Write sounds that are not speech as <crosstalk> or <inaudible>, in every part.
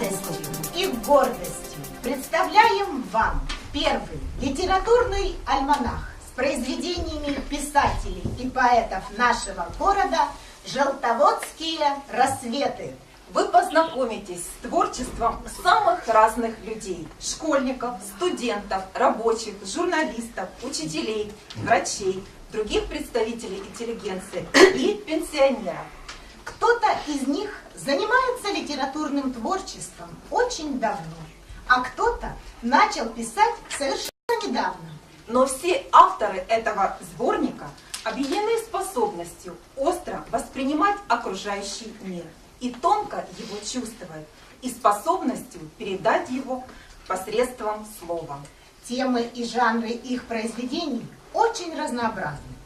радостью и гордостью представляем вам первый литературный альманах с произведениями писателей и поэтов нашего города «Желтоводские рассветы». Вы познакомитесь с творчеством самых разных людей. Школьников, студентов, рабочих, журналистов, учителей, врачей, других представителей интеллигенции и пенсионеров. Кто-то из них занимается литературным творчеством очень давно, а кто-то начал писать совершенно недавно. Но все авторы этого сборника объединены способностью остро воспринимать окружающий мир и тонко его чувствовать, и способностью передать его посредством слова. Темы и жанры их произведений очень разнообразны.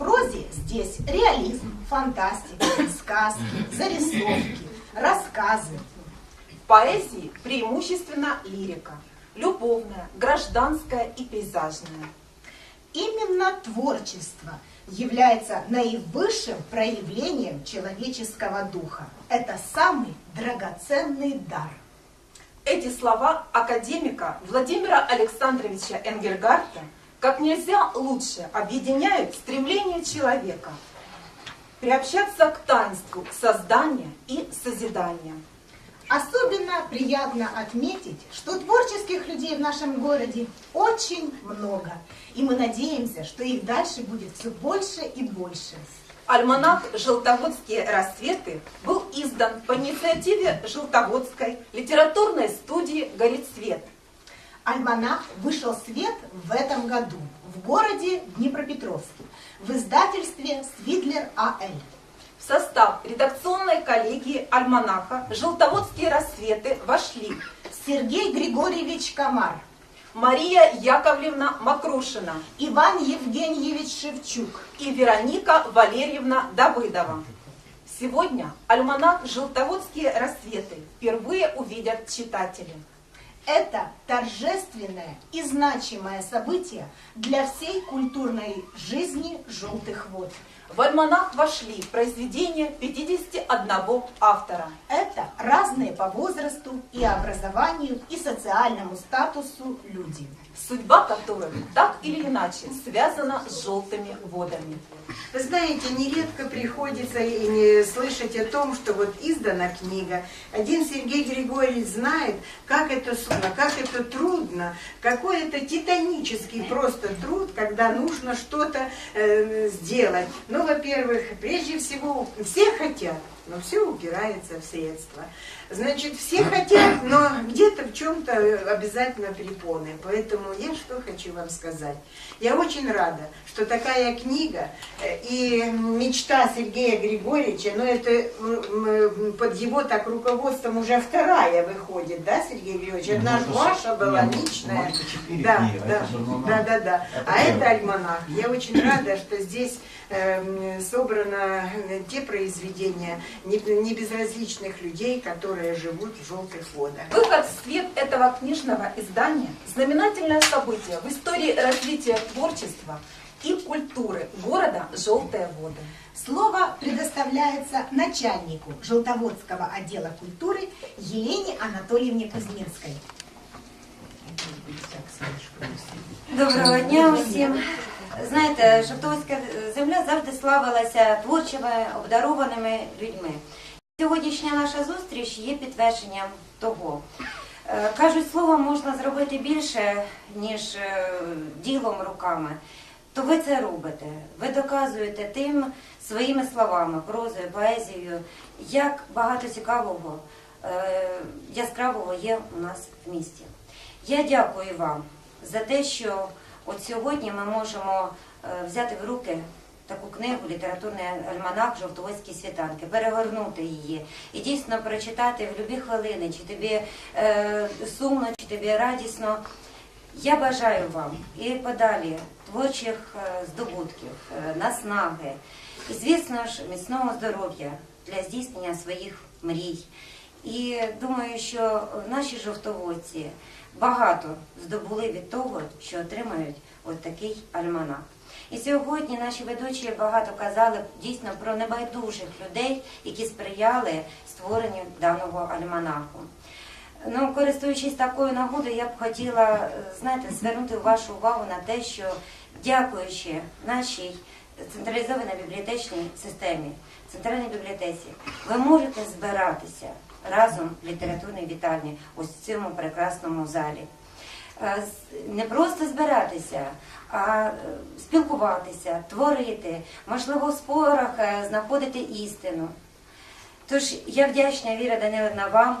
Прозе здесь реализм, фантастика, сказки, зарисовки, рассказы. В поэзии преимущественно лирика, любовная, гражданская и пейзажная. Именно творчество является наивысшим проявлением человеческого духа. Это самый драгоценный дар. Эти слова академика Владимира Александровича Энгельгарта как нельзя лучше объединяют стремление человека приобщаться к таинству создания и созидания. Особенно приятно отметить, что творческих людей в нашем городе очень много. И мы надеемся, что их дальше будет все больше и больше. Альманах «Желтоводские рассветы» был издан по инициативе Желтоводской литературной студии «Горит свет». Альманах вышел в свет в этом году в городе Днепропетровске в издательстве «Свидлер А.Л». В состав редакционной коллегии «Альманаха» «Желтоводские рассветы» вошли Сергей Григорьевич Комар, Мария Яковлевна Макрушина Иван Евгеньевич Шевчук, и Вероника Валерьевна Давыдова. Сегодня альманах «Желтоводские рассветы» впервые увидят читатели. Это торжественное и значимое событие для всей культурной жизни «Желтых вод». В альманах вошли произведения 51 автора. Это разные по возрасту и образованию и социальному статусу люди. Судьба которых так или иначе связана с желтыми водами. Вы знаете, нередко приходится и не слышать о том, что вот издана книга. Один Сергей Григорьевич знает, как это сложно, как это трудно, какой это титанический просто труд, когда нужно что-то э, сделать. Ну, во-первых, прежде всего, все хотят, но все упирается в средства. Значит, все хотят, но где-то в чем-то обязательно препоны. Поэтому я что хочу вам сказать. Я очень рада, что такая книга э, и мечта Сергея Григорьевича, но это м, м, под его так руководством уже вторая выходит, да, Сергей Григорьевич? Одна ж ваша была личная. Маленько четыре Да, а да, это да, да, да. Это А это альманах. Я очень рада, что здесь собрано э, те произведения не- небезразличных людей, которые живут в желтых водах. Выход в свет этого книжного издания – знаменательное событие в истории развития творчества и культуры города «Желтые воды». Слово предоставляется начальнику Желтоводского отдела культуры Елене Анатольевне Кузьминской. Доброго дня усім. Знаєте, Жовтовська земля завжди славилася творчими, обдарованими людьми. Сьогоднішня наша зустріч є підтвердженням того. Е, Кажуть, словом можна зробити більше, ніж е, ділом руками. То ви це робите. Ви доказуєте тим своїми словами, прозою, поезією, як багато цікавого, е, яскравого є у нас в місті. Я дякую вам за те, що от сьогодні ми можемо е, взяти в руки таку книгу, літературний альманах Жовтоводські світанки, перегорнути її і дійсно прочитати в любі хвилини, чи тобі е, сумно, чи тобі радісно. Я бажаю вам і подалі творчих е, здобутків, е, наснаги і, звісно ж, міцного здоров'я для здійснення своїх мрій. І думаю, що наші жовтоводці багато здобули від того, що отримають от такий альманах. І сьогодні наші ведучі багато казали дійсно про небайдужих людей, які сприяли створенню даного альманаху. Ну, користуючись такою нагодою, я б хотіла, е, знаєте, звернути вашу увагу на те, що дякуючи нашій централізованій бібліотечній системі, центральній бібліотеці, ви можете збиратися разом в літературній вітальні ось в цьому прекрасному залі. Е, Не просто збиратися, а е, спілкуватися, творити, можливо, в спорах е, знаходити істину. Тож я вдячна Віра Данилівна вам,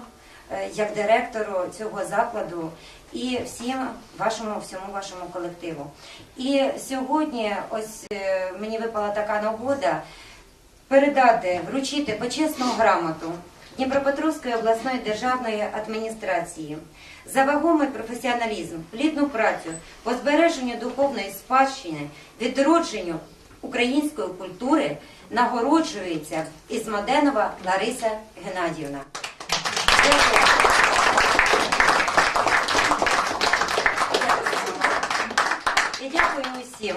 як директору цього закладу, і всім вашому всьому вашому колективу. І сьогодні, ось мені випала така нагода передати, вручити почесну грамоту Дніпропетровської обласної державної адміністрації за вагомий професіоналізм, плідну працю по збереженню духовної спадщини, відродженню української культури нагороджується Ізмоденова Лариса Геннадіївна. І дякую усім.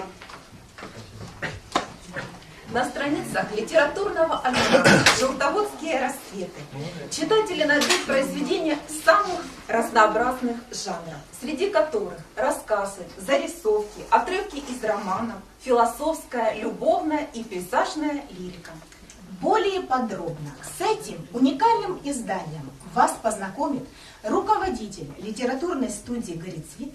На страницах литературного альманаха «Желтоводские рассветы» читатели найдут произведения самых разнообразных жанров, среди которых рассказы, зарисовки, отрывки из романов, философская, любовная и пейзажная лирика. Более подробно с этим уникальным изданием вас познакомит руководитель литературной студии «Горецвит»,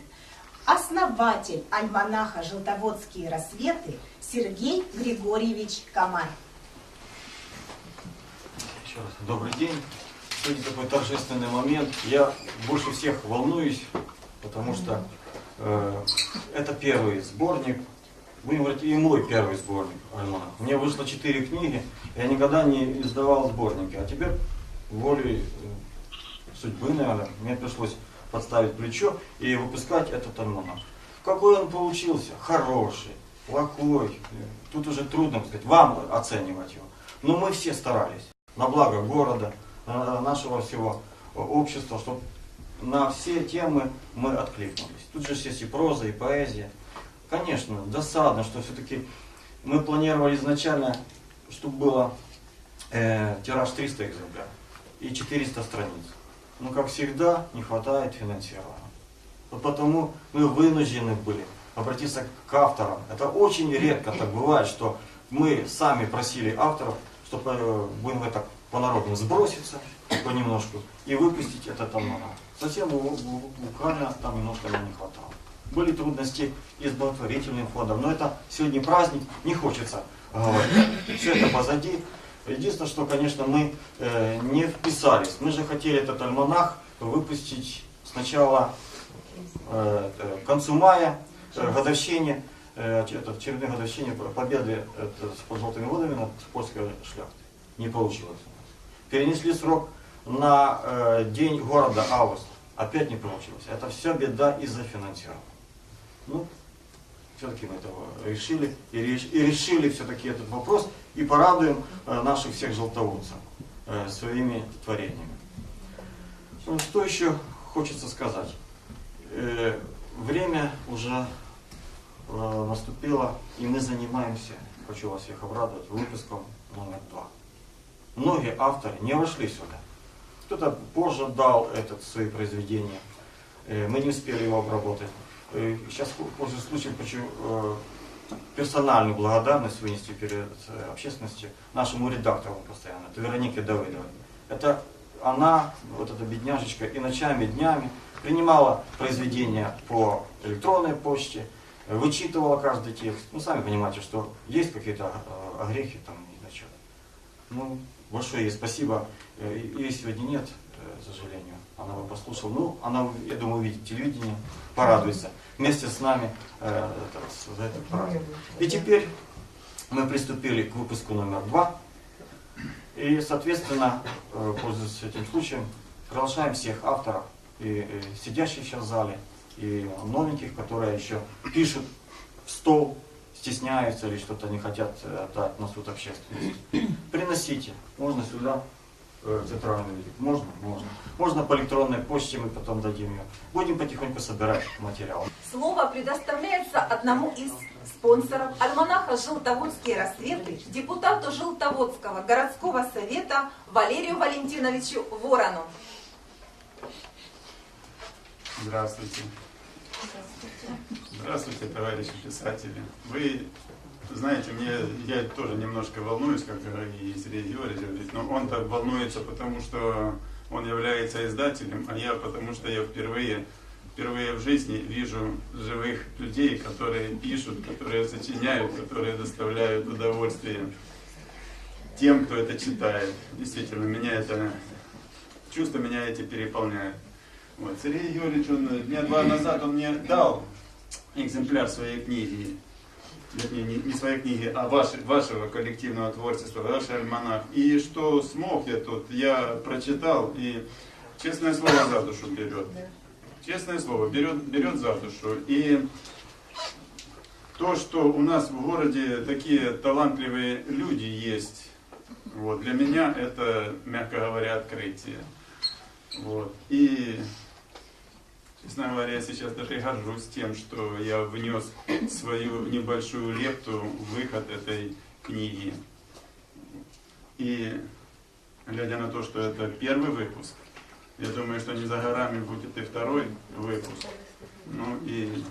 основатель альманаха «Желтоводские рассветы» Сергей Григорьевич Камарь. Еще раз добрый день. Сегодня такой торжественный момент. Я больше всех волнуюсь, потому что э, это первый сборник, будем говорить, и мой первый сборник альманах. У меня вышло четыре книги, я никогда не издавал сборники, а теперь волей э, судьбы, наверное, мне пришлось подставить плечо и выпускать этот альманах. Какой он получился? Хороший, плохой. Тут уже трудно сказать, вам оценивать его. Но мы все старались на благо города, нашего всего общества, чтобы на все темы мы откликнулись. Тут же есть и проза, и поэзия. Конечно, досадно, что все-таки мы планировали изначально, чтобы было э, тираж 300 экземпляров и 400 страниц. Но, как всегда, не хватает финансирования. Вот потому мы вынуждены были обратиться к авторам. Это очень редко так бывает, что мы сами просили авторов, чтобы, э, будем говорить так, по-народному сброситься понемножку и выпустить этот альманах. Совсем бу- бу- буквально там немножко не хватало. Были трудности и с благотворительным фондом, но это сегодня праздник, не хочется говорить. Все это позади. Единственное, что, конечно, мы э, не вписались. Мы же хотели этот альманах выпустить сначала э, э, к концу мая, годовщине, э, это, очередной годовщине победы это, под желтыми водами над польской шляхтой. Не получилось. Перенесли срок на э, день города август. Опять не получилось. Это все беда из-за финансирования. Ну, все-таки мы этого решили и, реш- и решили все-таки этот вопрос и порадуем э, наших всех желтоводцев э, своими творениями. Ну, Что еще хочется сказать? Э, время уже э, наступило, и мы занимаемся, хочу вас всех обрадовать, выпуском номер два. Многие авторы не вошли сюда. Кто-то позже дал этот свои произведения. Э, Мы не успели его обработать. Э, Сейчас, пользуясь случаем, хочу э, персональную благодарность вынести перед э, общественностью нашему редактору постоянно, это Веронике Давыдовой. Это она, вот эта бедняжечка, и ночами, днями принимала произведения по электронной почте, э, вычитывала каждый текст. Ну, сами понимаете, что есть какие-то э, огрехи там и на что. Ну, большое ей спасибо. Э, Ее сегодня нет, э, к сожалению. Она бы послушала. Ну, она, я думаю, увидит телевидение, порадуется. Вместе с нами э, это, за этот праздник. И теперь мы приступили к выпуску номер два. И, соответственно, э, пользуясь этим случаем, приглашаем всех авторов, и, э, сидящих сейчас в зале, и новеньких, которые еще пишут в стол, стесняются или что-то не хотят э, отдать на суд общественности. Приносите, можно сюда, э, центральный вид? Можно? Можно. Можно по электронной почте, мы потом дадим ее. Будем потихоньку собирать материал. Слово предоставляется одному из спонсоров альманаха «Желтоводские рассветы» депутату Желтоводского городского совета Валерию Валентиновичу Ворону. Здравствуйте. Здравствуйте, товарищи писатели. Вы знаете, мне я тоже немножко волнуюсь, как и Сергей Георгиевич, но он-то волнуется, потому что он является издателем, а я потому что я впервые, впервые в жизни вижу живых людей, которые пишут, которые сочиняют, которые доставляют удовольствие тем, кто это читает. Действительно, меня это чувства меня эти переполняют. Вот. Сергей Юрьевич, он дня два назад он мне дал экземпляр своей книги. Вернее, не, не своей книги, а ваш, вашего коллективного творчества, ваш альманах. И что смог я тут, я прочитал, и честное слово за душу берет. Честное слово, берет, берет за душу. И то, что у нас в городе такие талантливые люди есть, вот, для меня это, мягко говоря, открытие. Вот. И, честно говоря, я сейчас даже горжусь тем, что я внес свою небольшую лепту в выход этой книги. И, глядя на то, что это первый выпуск, я думаю, что не за горами будет и второй выпуск. Ну и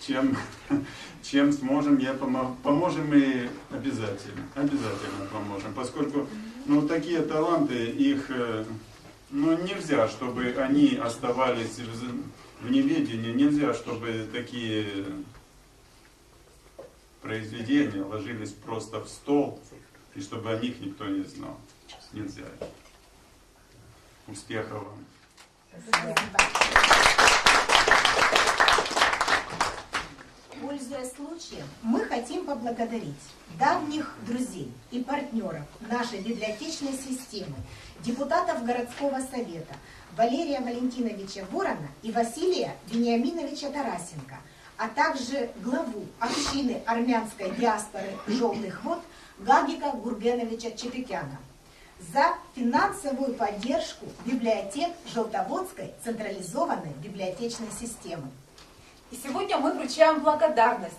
чем, <laughs> чем сможем, я помо- поможем и обязательно, обязательно поможем, поскольку ну, такие таланты, их э, ну, нельзя, чтобы они оставались в, неведении, нельзя, чтобы такие произведения ложились просто в стол, и чтобы о них никто не знал. Нельзя. Успехов вам. Пользуясь случаем, мы хотим поблагодарить давних друзей и партнеров нашей библиотечной системы, депутатов городского совета Валерия Валентиновича Ворона и Василия Вениаминовича Тарасенко, а также главу общины армянской диаспоры «Желтых вод» Гагика Гургеновича Чепекяна за финансовую поддержку библиотек Желтоводской централизованной библиотечной системы. И сегодня мы вручаем благодарность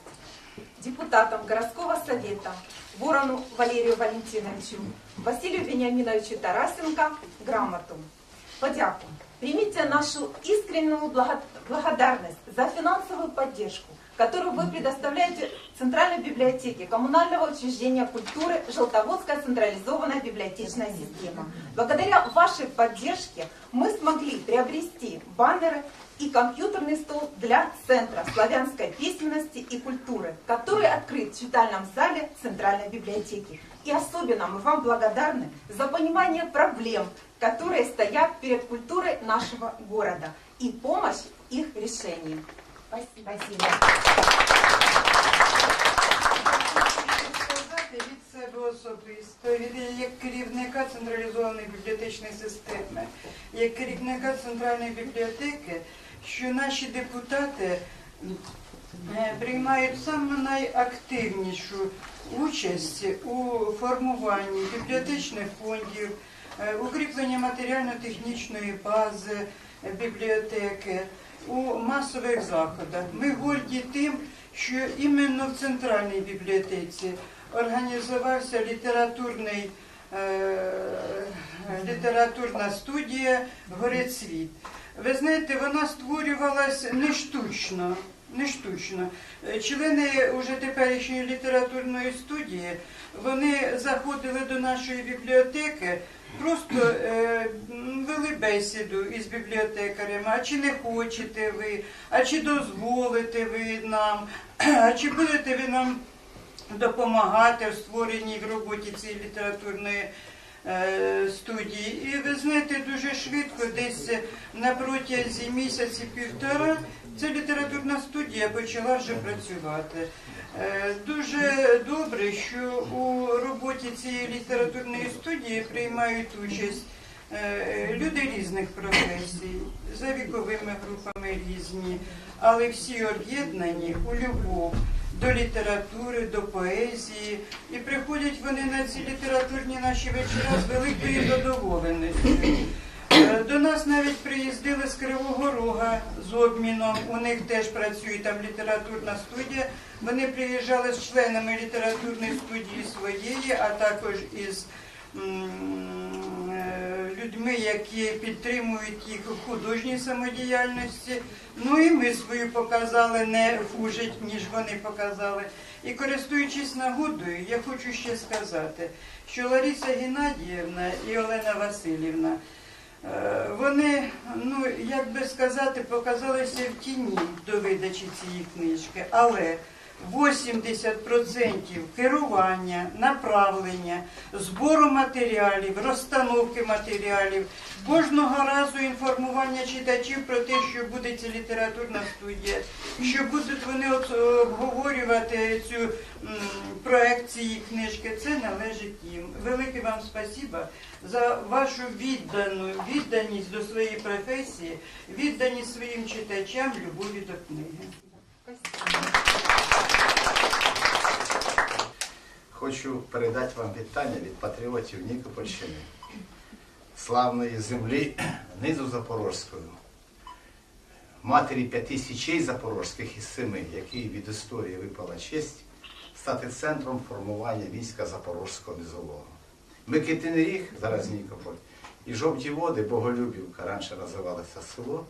депутатам городского совета Ворону Валерию Валентиновичу, Василию Вениаминовичу Тарасенко грамоту. Подяку. Примите нашу искреннюю благодарность за финансовую поддержку, которую вы предоставляете Центральной библиотеке коммунального учреждения культуры Желтоводская централизованная библиотечная система. Благодаря вашей поддержке мы смогли приобрести баннеры и компьютерный стол для Центра славянской письменности и культуры, который открыт в читальном зале Центральной библиотеки. И особенно мы вам благодарны за понимание проблем, которые стоят перед культурой нашего города и помощь их решении. Спасибо. Спасибо. сказати від себе особисто, від як керівника централізованої бібліотечної системи, як керівника центральної бібліотеки, що наші депутати е, приймають саме найактивнішу участь у формуванні бібліотечних фондів, е, укріпленні матеріально-технічної бази бібліотеки у масових заходах. Ми горді тим, що іменно в центральній бібліотеці організувався літературний, е, літературна студія Горецвіт. Ви знаєте, вона створювалась не штучно. Не штучно. Члени уже теперішньої літературної студії вони заходили до нашої бібліотеки, просто е, вели бесіду із бібліотекарями. А чи не хочете ви, а чи дозволите ви нам, а чи будете ви нам допомагати в створенні в роботі цієї літературної студії. І ви знаєте, дуже швидко, десь на протязі місяці півтора, ця літературна студія почала вже працювати. Е, Дуже добре, що у роботі цієї літературної студії приймають участь е, люди різних професій, за віковими групами різні, але всі об'єднані у любов до літератури, до поезії. І приходять вони на ці літературні наші вечора з великою задоволеністю. Е, До нас навіть приїздили з Кривого Рога з обміном. У них теж працює там літературна студія. Вони приїжджали з членами літературної студії своєї, а також із людьми, які підтримують їх у художній самодіяльності. Ну і ми свою показали не хуже, ніж вони показали. І користуючись нагодою, я хочу ще сказати, що Лариса Геннадіївна і Олена Васильівна. Е, Вони, ну як би сказати, показалися в тіні до видачі цієї книжки, але 80% керування, направлення, збору матеріалів, розстановки матеріалів, кожного разу інформування читачів про те, що буде ця літературна студія, що будуть вони обговорювати цю проект цієї книжки, це належить їм. Велике вам спасіба за вашу віддану відданість до своєї професії, відданість своїм читачам, любові до книги. Хочу передати вам вітання від патріотів Нікопольщини, славної землі низу Запорозькою, матері п'яти січей запорозьких із семи, якій від історії випала честь стати центром формування війська Запорозького низового. Микитин Ріг, зараз Нікополь, і жовті води, Боголюбівка, раніше називалося село.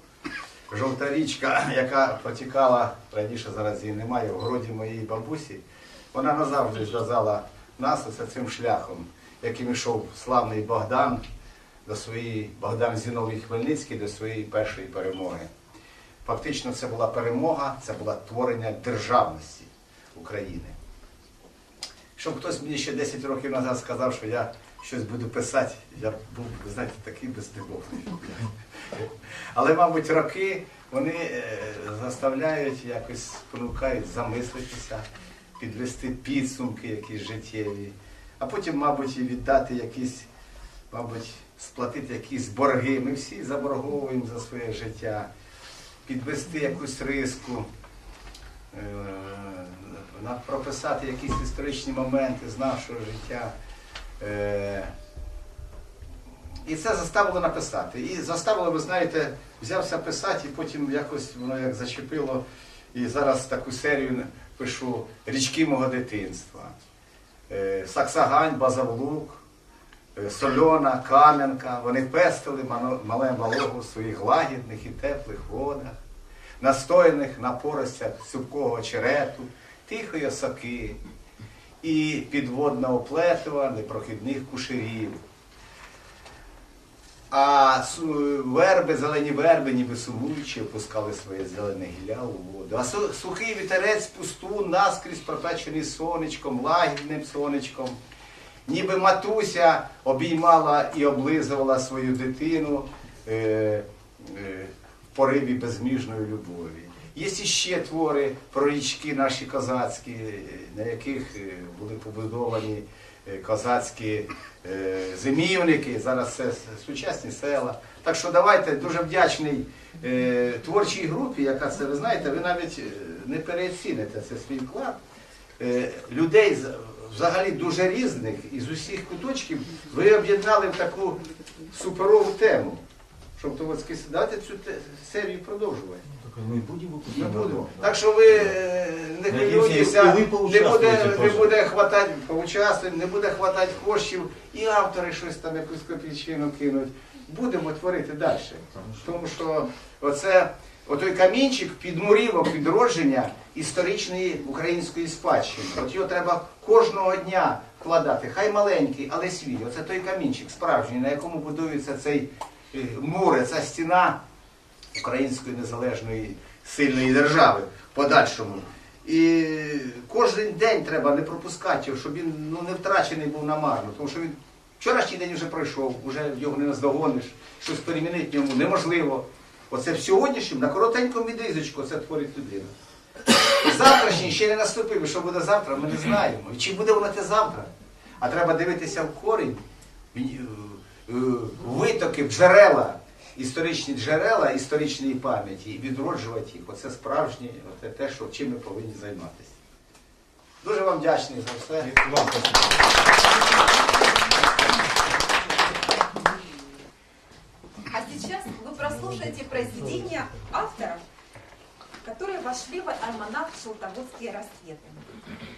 Жовта річка, яка протікала раніше, зараз її немає, в городі моєї бабусі, вона назавжди зв'язала нас оце цим шляхом, яким йшов славний Богдан до своєї, Богдан Зіновій Хмельницький до своєї першої перемоги. Фактично це була перемога, це було творення державності України. Щоб хтось мені ще 10 років назад сказав, що я щось буду писати, я був, знаєте, такий бездивовний. Але, мабуть, роки вони е, заставляють якось спонукають замислитися, підвести підсумки якісь життєві, а потім, мабуть, і віддати якісь, мабуть, сплатити якісь борги. Ми всі заборговуємо за своє життя, підвести якусь риску, е, прописати якісь історичні моменти з нашого життя. Е, і це заставило написати. І заставило, ви знаєте, взявся писати, і потім якось воно як зачепило. І зараз таку серію пишу Річки мого дитинства. Е, Саксагань, Базавлук, е, Сольона, Кам'янка. Вони пестили мале малого в своїх лагідних і теплих водах, настояних на поростях супкого черету, тихої осоки і підводного плетива непрохідних кушерів. А верби, зелені верби, ніби сумуючи, опускали своє зелене гілля у воду. А сухий вітерець пустун наскрізь пропечений сонечком, лагідним сонечком. Ніби матуся обіймала і облизувала свою дитину е, е, в пориві безміжної любові. Є ще твори про річки наші козацькі, на яких е, були побудовані е, козацькі зимівники, зараз це сучасні села. Так що давайте дуже вдячний е, творчій групі, яка це, ви знаєте, ви навіть е, не переоціните це свій вклад. Е, людей взагалі дуже різних із усіх куточків ви об'єднали в таку суперову тему. Щоб давайте цю серію продовжувати. Так мы будем Не? Так що ви е, не Надіюся, хвилюйтеся, і ви не поучаствуєте буде, не буде хватати, поучаствуємо, не буде хватати коштів, і автори щось там якусь копійчину кинуть. Будемо творити далі. Тому що оце, отой камінчик підмурівок відродження історичної української спадщини. От його треба кожного дня вкладати. Хай маленький, але свій. Оце той камінчик справжній, на якому будується цей е, мур, ця стіна української незалежної сильної держави подальшому. І кожен день треба не пропускати щоб він ну, не втрачений був намарно. Тому що він вчорашній день вже пройшов, вже його не наздогониш, щось перемінити в ньому неможливо. Оце в сьогоднішньому, на коротенькому відрізочку це творить людина. Завтрашній ще не наступив, що буде завтра, ми не знаємо. І чи буде воно те завтра? А треба дивитися в корінь, е, в витоки, в джерела, історичні джерела історичної пам'яті і відроджувати їх. Оце справжнє, оце те, що чим ми повинні займатися. Дуже вам вдячний за все. Вам спасибо. А сейчас вы прослушаете произведения авторов, которые вошли в альманах «Желтоводские рассветы».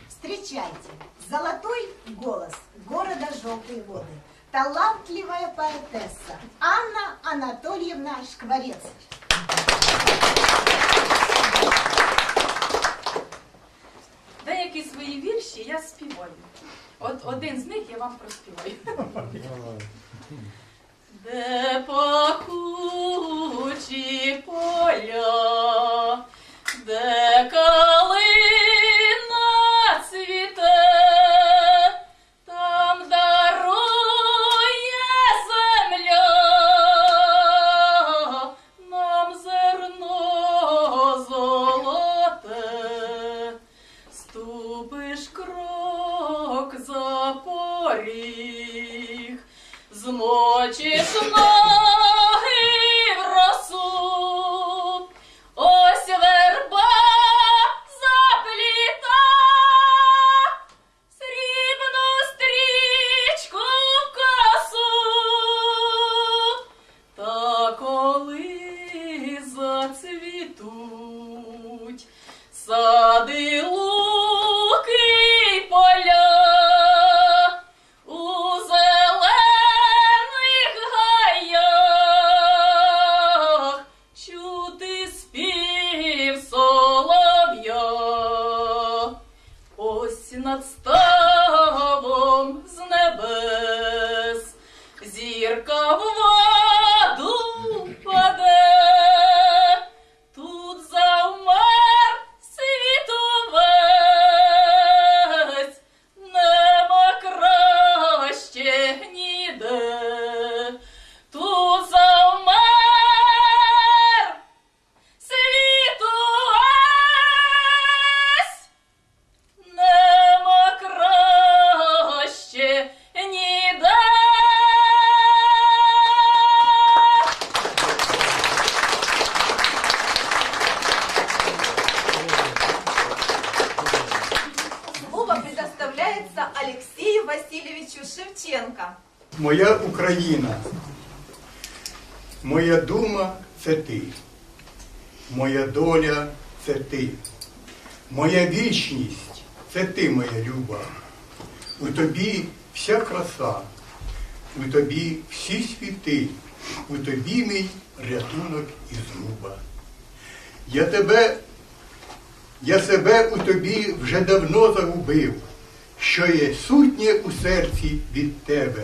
Встречайте, золотой голос города Желтые воды, Талантливая поэтесса Анна Анатольевна Шкварец. Деякі свої вірші я співаю. От один з них я вам проспіваю. Де пахучі поля, де Моя Україна, моя дума це ти, моя доля це ти, моя вічність це ти, моя люба. У тобі вся краса, у тобі всі світи, у тобі мій рятунок і згуба. Я тебе, я себе у тобі вже давно загубив, що є сутнє у серці від тебе.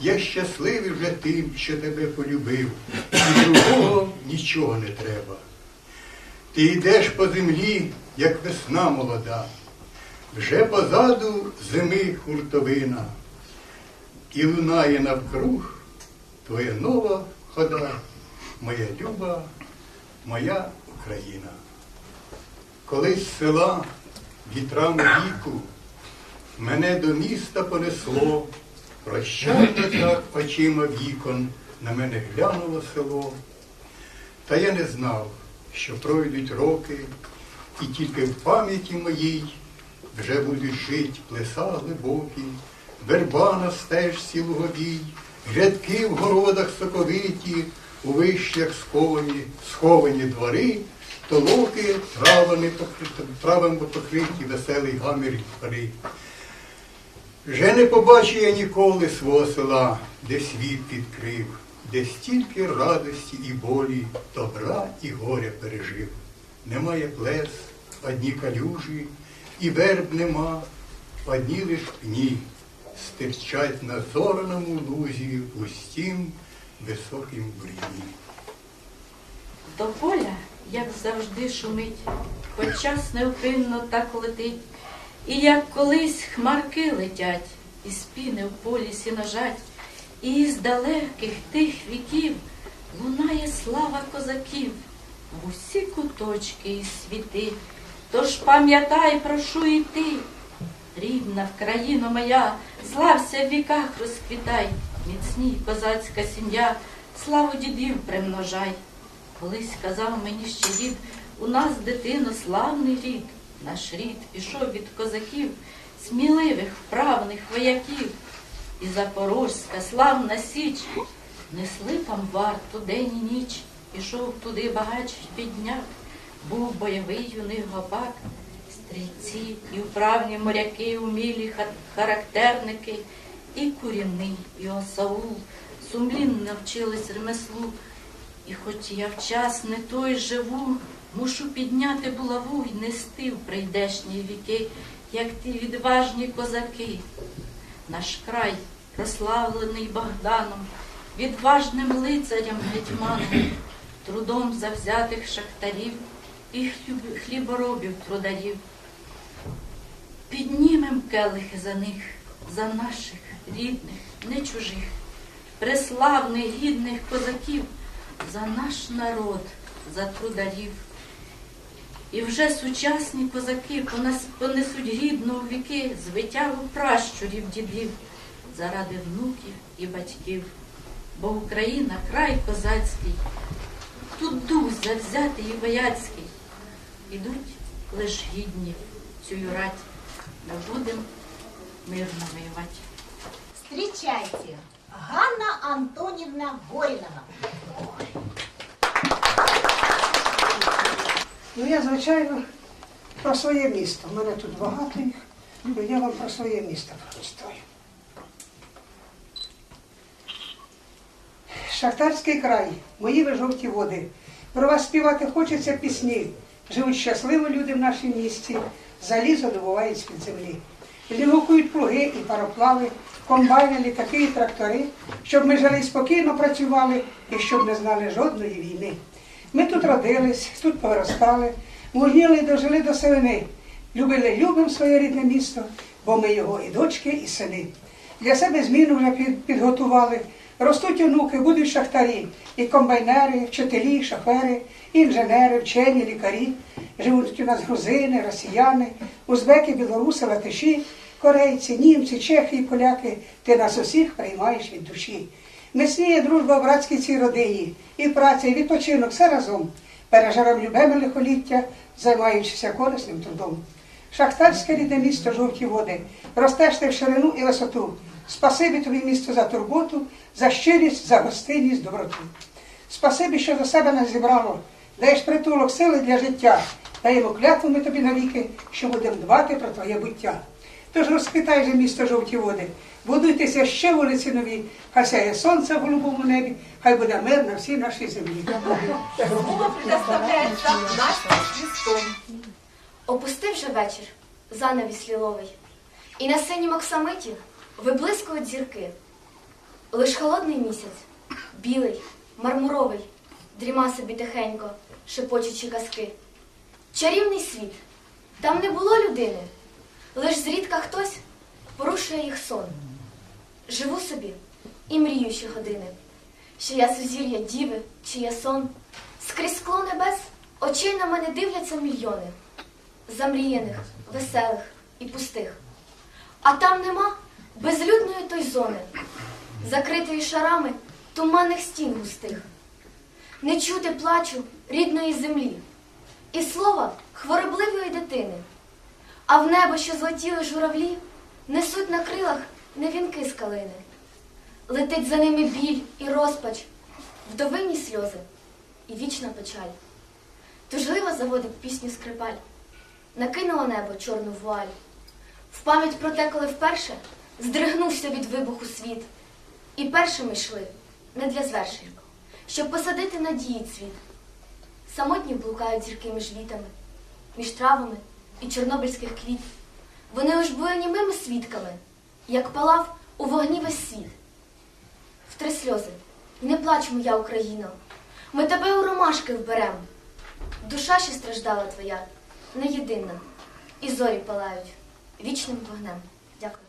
Я щасливий вже тим, що тебе полюбив, і <coughs> другого нічого не треба. Ти йдеш по землі, як весна молода, вже позаду зими хуртовина, і лунає навкруг твоя нова хода, моя люба, моя Україна. Колись села вітрами віку мене до міста понесло, прощально так очима вікон на мене глянуло село. Та я не знав, що пройдуть роки, і тільки в пам'яті моїй вже будуть жить плеса глибокі, верба на стежці луговій, грядки в городах соковиті, у вищах сховані, сховані двори, толоки травами, покри- травами покриті, веселий гамір гори. Вже не побачу я ніколи свого села, де світ відкрив, де стільки радості і болі, добра і горя пережив. Немає плес, одні калюжі, і верб нема, одні лиш пні, стирчать на зораному лузі густім високим брівні. До поля, як завжди, шумить, хоч невпинно так летить, і як колись хмарки летять, і спіни в полі сіножать, і з далеких тих віків лунає слава козаків в усі куточки і світи. Тож пам'ятай, прошу і ти, рідна Вкраїно моя, слався в віках розквітай, міцній козацька сім'я, славу дідів примножай. Колись казав мені ще дід, у нас дитино славний рід, Наш рід пішов від козаків, сміливих, вправних вояків. І Запорозька славна січ несли там варту день і ніч. Пішов туди багач підняк, був бойовий юний гопак, стрільці і вправні моряки, і умілі ха- характерники, і курінний, і осаул, сумлінно навчились ремеслу. І хоч я в не той живу, мушу підняти булаву й нести в прийдешні віки, як ті відважні козаки. Наш край, прославлений Богданом, відважним лицарям гетьманом, трудом завзятих шахтарів і хліборобів трударів. Піднімем келихи за них, за наших рідних, не чужих, преславних гідних козаків, за наш народ, за трударів. І вже сучасні козаки понесуть гідно у віки звитягу пращурів дідів заради внуків і батьків. Бо Україна край козацький, тут дух завзятий і бояцький. Ідуть лиш гідні цю рать, ми будем мирно воювати. Встречайте, Ганна Антонівна Горінова. Ну, я, звичайно, про своє місто. У мене тут багато їх, ну я вам про своє місто прочитаю. Шахтарський край, мої ви жовті води. Про вас співати хочеться пісні. Живуть щасливо люди в нашій місті, залізо добувають з-під землі. Лігукують плуги і пароплави, комбайни, літаки і трактори, щоб ми жили спокійно працювали і щоб не знали жодної війни. Ми тут родились, тут повиростали, мужніли і дожили до сивини. Любили, любимо своє рідне місто, бо ми його і дочки, і сини. Для себе зміну вже підготували. Ростуть онуки, будуть шахтарі, і комбайнери, вчителі, шофери, інженери, вчені, лікарі. Живуть у нас грузини, росіяни, узбеки, білоруси, латиші, корейці, німці, чехи і поляки. Ти нас усіх приймаєш від душі. Міцніє дружба в братській цій родині, і праця, і відпочинок все разом. Переживем любеме лихоліття, займаючися корисним трудом. Шахтарське рідне місто жовті води, ростеш ти в ширину і висоту. Спасибі тобі місто за турботу, за щирість, за гостинність, доброту. Спасибі, що до себе нас зібрало, даєш притулок сили для життя, даємо клятву ми тобі навіки, що будемо дбати про твоє буття. Тож розквітай же місто жовті води, будуйтеся ще вулиці нові, хай сяє сонце в голубому небі, хай буде мир на всій нашій землі. Слово предоставляется Насте Свистон. Опустив же вечір, занавіс ліловий, і на синім оксамиті виблискують зірки. Лиш холодний місяць, білий, мармуровий, дріма собі тихенько, шепочучи казки. Чарівний світ, там не було людини, лиш зрідка хтось порушує їх сон. Живу собі і мрію щогодини, що я сузір'я діви, чи я сон. Скрізь скло небес очей на мене дивляться мільйони замріяних, веселих і пустих. А там нема безлюдної той зони, закритої шарами туманних стін густих. Не чути плачу рідної землі і слова хворобливої дитини. А в небо, що злетіли журавлі, несуть на крилах не вінки з калини. Летить за ними біль і розпач, вдовинні сльози і вічна печаль. Тужливо заводить пісню скрипаль накинуло небо чорну вуаль. В пам'ять про те, коли вперше здригнувся від вибуху світ. І першими йшли не для звершень, щоб посадити надії цвіт. Самотні блукають зірки між вітами, між травами і чорнобильських квіт. Вони були німими свідками, як палав у вогні весь світ. Втри сльози, не плач, моя Україна, ми тебе у ромашки вберем. Душа ще страждала твоя, не єдина, і зорі палають вічним вогнем. Дякую.